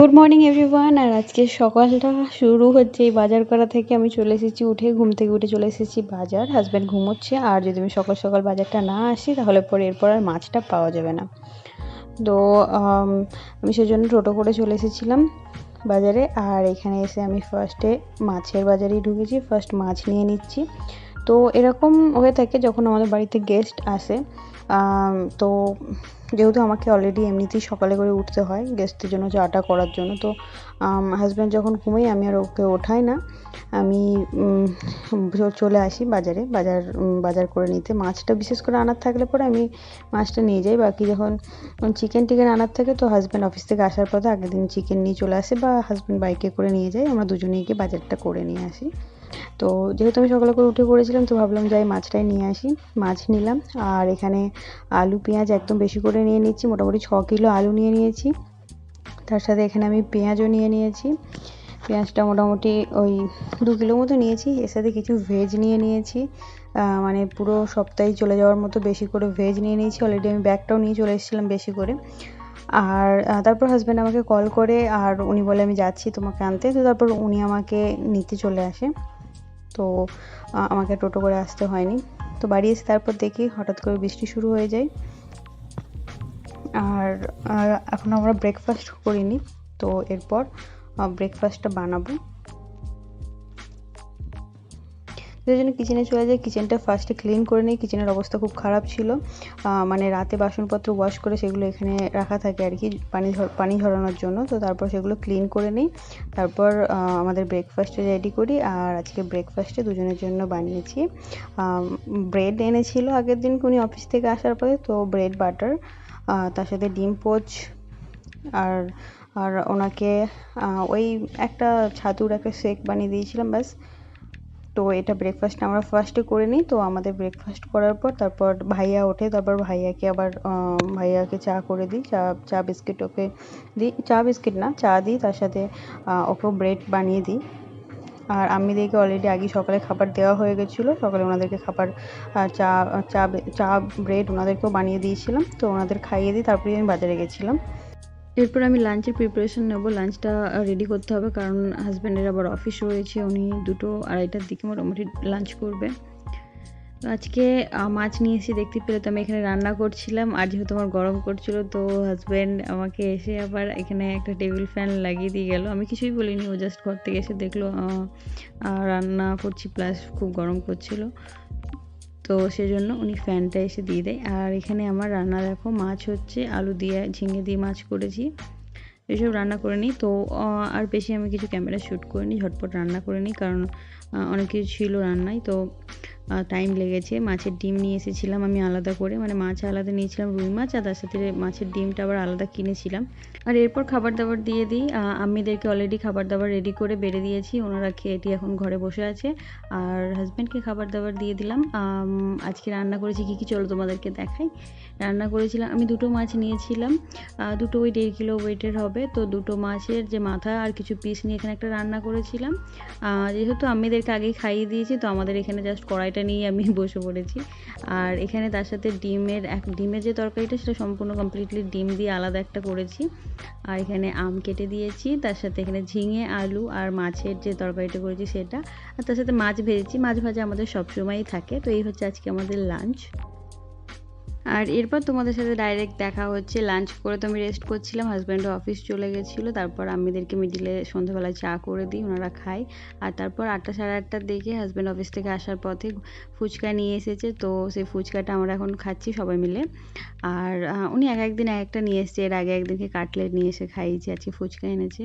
Good morning everyone আর আজকে সকালটা শুরু হচ্ছে এই বাজার করা থেকে। আমি চলে এসেছি উঠে ঘুম থেকে উঠে চলে এসেছি বাজার। হাজব্যান্ড ঘুমোচ্ছে। আর যদি আমি সকাল সকাল বাজারটা না আসি তাহলে পরে এরপর আর মাছটা পাওয়া যাবে না। তো আম, সেজন্য টোটো করে চলে এসেছিলাম বাজারে। আর এখানে এসে আমি ফার্স্টে মাছের বাজারেই ঢুকেছি। ফার্স্ট মাছ নিয়ে নিচ্ছি। তো এরকম হয়ে থাকে যখন আমাদের বাড়িতে গেস্ট আসে তো যেহেতু আমাকে অলরেডি এমনিতেই সকালে করে উঠতে হয় গেস্টের জন্য চাটা করার জন্য, তো হাজব্যান্ড যখন ঘুমোই আমি আর ওকে ওঠাই না। আমি চলে আসি বাজারে। বাজার বাজার করে নিতে। মাছটা বিশেষ করে আনার থাকলে পরে আমি মাছটা নিয়ে যাই। বাকি যখন চিকেন টিকেন আনার থাকে তো হাজব্যান্ড অফিস থেকে আসার পথে আগের দিন চিকেন নিয়ে চলে আসে বা হাজব্যান্ড বাইকে করে নিয়ে যাই আমরা দুজনেই গিয়ে বাজারটা করে নিয়ে আসি। তো যেহেতু আমি সকালে করে উঠে পড়েছিলাম, তো ভাবলাম যাই মাছটাই নিয়ে আসি। মাছ নিলাম। আর এখানে আলু, পেঁয়াজ একদম বেশি করে নিয়ে নিচ্ছি। মোটামুটি ছ কিলো আলু নিয়ে নিয়েছি। তার সাথে এখানে আমি পেঁয়াজও নিয়ে নিয়েছি। পেঁয়াজটা মোটামুটি ওই দু কিলো মতো নিয়েছি। এর সাথে কিছু ভেজ নিয়ে নিয়েছি। মানে পুরো সপ্তাহে চলে যাওয়ার মতো বেশি করে ভেজ নিয়ে নিয়েছি। অলরেডি আমি ব্যাগটাও নিয়ে চলে এসেছিলাম বেশি করে। আর তারপর হাজব্যান্ড আমাকে কল করে আর উনি বলে আমি যাচ্ছি তোমাকে আনতে। তো তারপর উনি আমাকে নিতে চলে আসে। তো আমাকে টোটো করে আসতে হয়নি। তো বাড়ি এসে তারপর দেখি হঠাৎ করে বৃষ্টি শুরু হয়ে যায়। আর এখন আমরা ব্রেকফাস্ট করিনি। তো এরপর ব্রেকফাস্টটা বানাবো। সেই জন্য কিচেনে চলে যাই। কিচেনটা ফার্স্টে ক্লিন করে নিই। কিচেনের অবস্থা খুব খারাপ ছিল। মানে রাতে বাসনপত্র ওয়াশ করে সেগুলো এখানে রাখা থাকে আর কি পানি পানি ঝরানোর জন্য। তো তারপর সেগুলো ক্লিন করে নিই। তারপর আমাদের ব্রেকফাস্টে রেডি করি। আর আজকে ব্রেকফাস্টে দুজনের জন্য বানিয়েছি। ব্রেড এনেছিল আগের দিন উনি অফিস থেকে আসার পরে। তো ব্রেড বাটার তার সাথে ডিম, পোচ আর আর ওনাকে ওই একটা ছাতুর একটা শেক বানিয়ে দিয়েছিলাম, ব্যাস। তো এটা ব্রেকফাস্ট আমরা ফার্স্টে করে নিই, তো আমাদের ব্রেকফাস্ট করার পর তারপর ভাইয়া ওঠে, তারপর ভাইয়াকে আবার ভাইয়াকে চা করে দিই, চা চা বিস্কিট ওকে দিই, চা বিস্কিট না, চা দিই, তার সাথে ওকেও ব্রেড বানিয়ে দিই। আর আম্মিদেরকে অলরেডি আগে সকালে খাবার দেওয়া হয়ে গেছিল, সকালে ওনাদেরকে খাবার চা চা চা ব্রেড ওনাদেরকেও বানিয়ে দিয়েছিলাম, তো ওনাদের খাইয়ে দিই তারপরে আমি বাজারে গেছিলাম। এরপর আমি লাঞ্চের প্রিপারেশন নেব। লাঞ্চটা রেডি করতে হবে কারণ হাজব্যান্ডের আবার অফিস রয়েছে। উনি দুটো আড়াইটার দিকে মোটামুটি লাঞ্চ করবে। আজকে মাছ নিয়ে এসে দেখতে পেলে তো আমি এখানে রান্না করছিলাম। আর যেহেতু আমার গরম করছিল, তো হাজব্যান্ড আমাকে এসে আবার এখানে একটা টেবিল ফ্যান লাগিয়ে দিয়ে গেল। আমি কিছুই বলিনি, ও জাস্ট ঘর থেকে এসে দেখল রান্না করছি প্লাস খুব গরম করছিল। তো সেজন্য উনি ফ্যানটা এসে দিয়ে দেয়। আর এখানে আমার রান্না দেখো, মাছ হচ্ছে, আলু দিয়ে, ঝিঙে দিয়ে মাছ করেছি। এসব রান্না করে নিই। তো আর বেশি আমি কিছু ক্যামেরা শ্যুট করিনি, ঝটপট রান্না করে নিই, কারণ অনেক কিছু ছিল রান্নায়। তো টাইম লেগেছে। মাছের ডিম নিয়ে এসেছিলাম আমি আলাদা করে। মানে মাছ আলাদা নিয়েছিলাম, রুই মাছ, আর তার সাথে মাছের ডিমটা আবার আলাদা কিনেছিলাম। আর এরপর খাবার দাবার দিয়ে দিই। আম্মিদেরকে অলরেডি খাবার দাবার রেডি করে বেড়ে দিয়েছি। ওনারা খেয়ে টেয়ে এখন ঘরে বসে আছে। আর হাজব্যান্ডকে খাবার দাবার দিয়ে দিলাম। আজকে রান্না করেছি কী কী চলো তোমাদেরকে দেখাই। রান্না করেছিলাম, আমি দুটো মাছ নিয়েছিলাম। দুটো ওই দেড় কিলো ওয়েটের হবে। তো দুটো মাছের যে মাথা আর কিছু পিস নিয়ে এখানে একটা রান্না করেছিলাম। যেহেতু আম্মিদেরকে আগেই খাইয়ে দিয়েছি, তো আমাদের এখানে জাস্ট কড়াইটা নিয়ে আমি বসে পড়েছি। আর এখানে তার সাথে ডিমের এক, ডিমের যে তরকারিটা সেটা সম্পূর্ণ কমপ্লিটলি ডিম দিয়ে আলাদা একটা করেছি। আর এখানে আম কেটে দিয়েছি, তার সাথে এখানে ঝিঙে, আলু আর মাছের যে তরকারিটা করেছি সেটা। আর তার সাথে মাছ ভেজেছি, মাছ ভাজা আমাদের সবসময়ই থাকে। তো এই হচ্ছে আজকে আমাদের লাঞ্চ আর এরপর তোমাদের সাথে ডাইরেক্ট দেখা হচ্ছে লাঞ্চ করে তো আমি রেস্ট করছিলাম হাজব্যান্ডও অফিস চলে গেছিল, তারপর আমিদেরকে মিডিলে সন্ধ্যাবেলায় চা করে দিই, ওনারা খায়। আর তারপর আটটা সাড়ে আটটার দিকে হাজব্যান্ড অফিস থেকে আসার পথে ফুচকা নিয়ে এসেছে, তো সেই ফুচকাটা আমরা এখন খাচ্ছি সবাই মিলে। আর উনি এক একদিন এক একটা নিয়ে এসছে, এর আগে একদিনকে কাটলেট নিয়ে এসে খাইয়েছি, আজকে ফুচকা এনেছে।